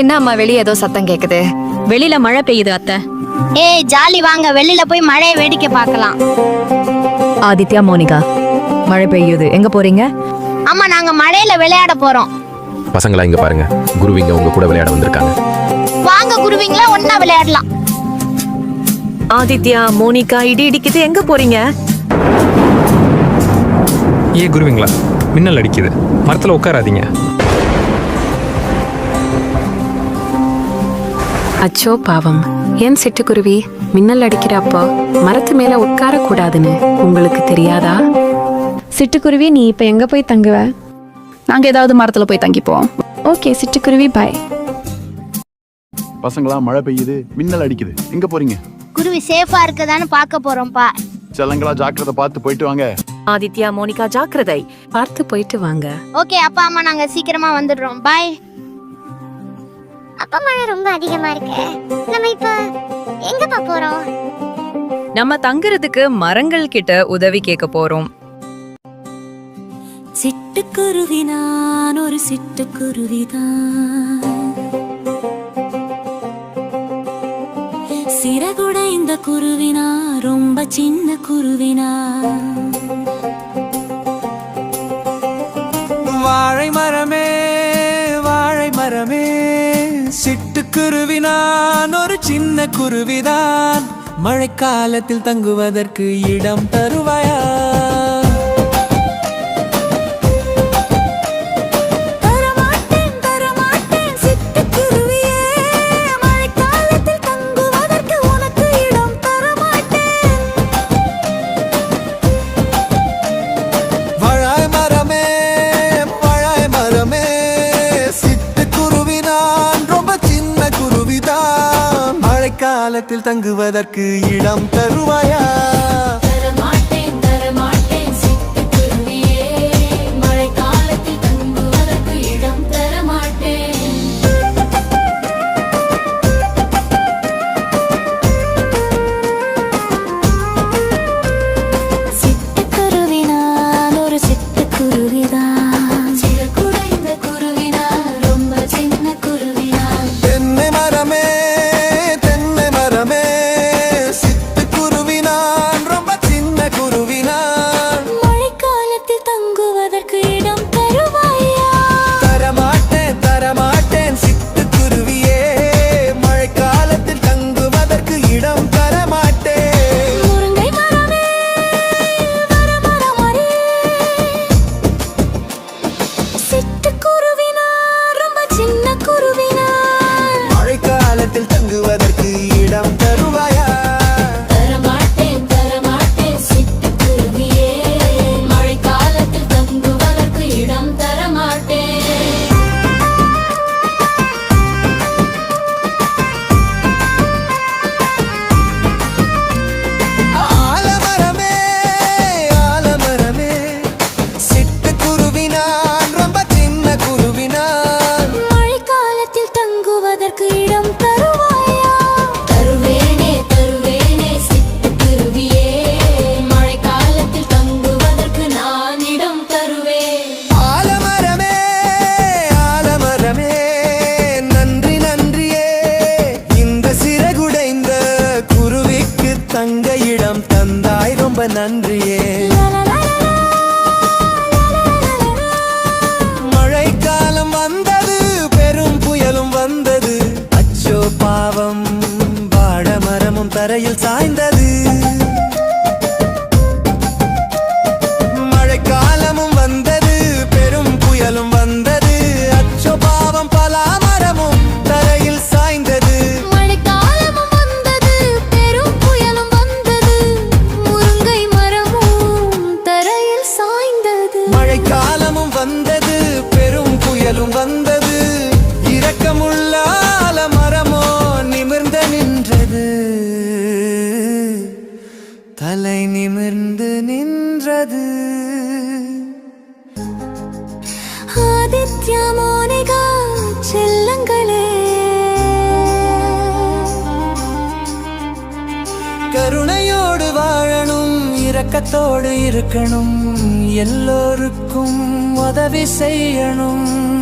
என்ன அம்மா வெளியே ஏதோ சத்தம் கேக்குது? வெளியில மழை பெய்யுது அத்தை. ஏய் ஜாலி வாங்க. வெளியில போய் மழையை வேடிக்கை பார்க்கலாம். ஆதித்யா மோனிகா மழை பெய்யுது. எங்க போறீங்க? ஆமா நாங்க மழையில விளையாட போறோம். பசங்களா இங்க பாருங்க. குருவிங்க உங்க கூட விளையாட வந்திருக்காங்க. வாங்க குருவிங்களா ஒன்னா விளையாடலாம். ஆதித்யா மோனிகா இடி இடிக்குது. எங்க போறீங்க? ஏ குருவிங்களா மின்னல் அடிக்குது. மரத்தில் உட்காராதீங்க. அச்சோ பாவம். ஏன் சிட்டுக்குருவி மின்னல் அடிக்கிறப்போ மரத்து மேல உட்கார கூடாதுன்னு உங்களுக்கு தெரியாதா? சிட்டுக்குருவி நீ இப்போ எங்கே போய் தங்குவ? நாங்க ஏதாவது மரத்துல போய் தங்கிப்போம். ஓகே சிட்டுக்குருவி பாய் பசங்களா மழை பெய்யுது மின்னல் அடிக்குது. எங்க போறீங்க? குருவி சேஃபா இருக்குதான்னு பார்க்க போறோம்ப்பா செல்லங்களா ஜாக்கிரதை பார்த்து போயிட்டு வாங்க. ஆதித்யா மோனிகா ஜாக்கிரதை. பார்த்து போயிட்டு வாங்க. ஓகே அப்பா அம்மா நாங்க சீக்கிரமா வந்துடுறோம். பாய் அப்பா மழை ரொம்ப அதிகமா இருக்கு. நம்ம இப்ப எங்கப்பா போறோம்? நம்ம தங்குறதுக்கு மரங்கள் கிட்ட உதவி கேட்க போறோம். சிட்டுக்குருவி நான் ஒரு சிட்டுக்குருவிதான் சிறகுடைந்த குருவினா ரொம்ப சின்ன குருவினா வாழை மரமே வாழை மரமே. சிட்டுக்குருவி நான் ஒரு சின்ன குருவிதான். மழைக்காலத்தில் தங்குவதற்கு இடம் தருவாயா? காலத்தில் தங்குவதற்கு இடம் தருவாயா? தந்தாய் ரொம்ப நன்றியே. மழைக்காலம் வந்தது பெரும் புயலும் வந்தது. அச்சோ பாவம் வாழ மரமும் தரையில் சாய்ந்தது. தலை நிமிர்ந்து நின்றது. ஆதித்ய மோனிகா செல்லங்களே. கருணையோடு வாழணும் இரக்கத்தோடு இருக்கணும் எல்லோருக்கும் உதவி செய்யணும்.